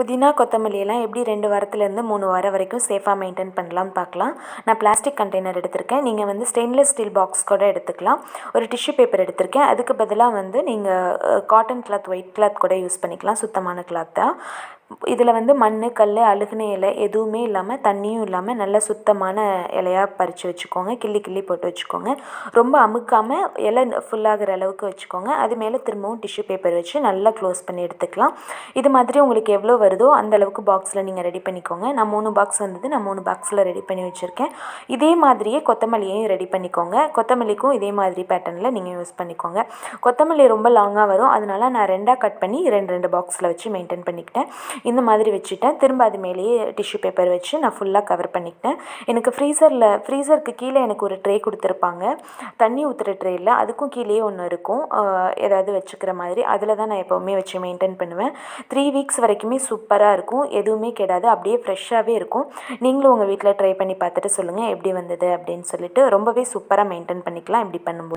புதினா கொத்தமல்லியெல்லாம் எப்படி ரெண்டு வாரத்துலேருந்து மூணு வாரம் வரைக்கும் சேஃபாக மெயின்டைன் பண்ணலாம்னு பார்க்கலாம். நான் பிளாஸ்டிக் கண்டெய்னர் எடுத்திருக்கேன். நீங்கள் வந்து ஸ்டெயின்லெஸ் ஸ்டீல் பாக்ஸ் கூட எடுத்துக்கலாம். ஒரு டிஷ்யூ பேப்பர் எடுத்திருக்கேன். அதுக்கு பதிலாக வந்து நீங்கள் காட்டன் கிளாத் ஒயிட் கிளாத் கூட யூஸ் பண்ணிக்கலாம். சுத்தமான கிளாத்தாக இதில் வந்து மண் கல் அழுகுன இலை எதுவுமே இல்லாமல் தண்ணியும் இல்லாமல் நல்ல சுத்தமான இலையா பறித்து வச்சுக்கோங்க. கிள்ளி கிள்ளி போட்டு வச்சுக்கோங்க. ரொம்ப அமுக்காமல் இலை ஃபுல்லாகிற அளவுக்கு வச்சுக்கோங்க. அது மேலே திரும்பவும் டிஷ்யூ பேப்பர் வச்சு நல்லா க்ளோஸ் பண்ணி எடுத்துக்கலாம். இது மாதிரி உங்களுக்கு எவ்வளோ வருதோ அந்த அளவுக்கு பாக்ஸில் நீங்கள் ரெடி பண்ணிக்கோங்க. நான் மூணு பாக்ஸ் வந்தது நான் மூணு பாக்ஸில் ரெடி பண்ணி வச்சுருக்கேன். இதே மாதிரியே கொத்தமல்லியையும் ரெடி பண்ணிக்கோங்க. கொத்தமல்லிக்கும் இதே மாதிரி பேட்டர்னில் நீங்கள் யூஸ் பண்ணிக்கோங்க. கொத்தமல்லி ரொம்ப லாங்காக வரும். அதனால் நான் ரெண்டாக கட் பண்ணி ரெண்டு ரெண்டு பாக்ஸில் வச்சு மெயின்டைன் பண்ணிக்கிட்டேன். இந்த மாதிரி வச்சுட்டேன். திரும்ப அது மேலேயே டிஷ்யூ பேப்பர் வச்சு நான் ஃபுல்லாக கவர் பண்ணிக்கிட்டேன். எனக்கு ஃப்ரீசரில் ஃப்ரீசருக்கு கீழே எனக்கு ஒரு ட்ரே கொடுத்துருப்பாங்க. தண்ணி ஊற்றுற ட்ரேயில் அதுக்கும் கீழேயே ஒன்று இருக்கும். ஏதாவது வச்சுக்கிற மாதிரி. அதில் தான் நான் எப்போவுமே வச்சு மெயின்டைன் பண்ணுவேன். த்ரீ வீக்ஸ் வரைக்குமே சூப்பராக இருக்கும். எதுவுமே கெடாது. அப்படியே ஃப்ரெஷ்ஷாகவே இருக்கும். நீங்களும் உங்கள் வீட்டில் ட்ரை பண்ணி பார்த்துட்டு சொல்லுங்கள் எப்படி வந்தது அப்படின்னு சொல்லிட்டு ரொம்பவே சூப்பராக மெயின்டைன் பண்ணிக்கலாம். இப்படி பண்ணும்போது.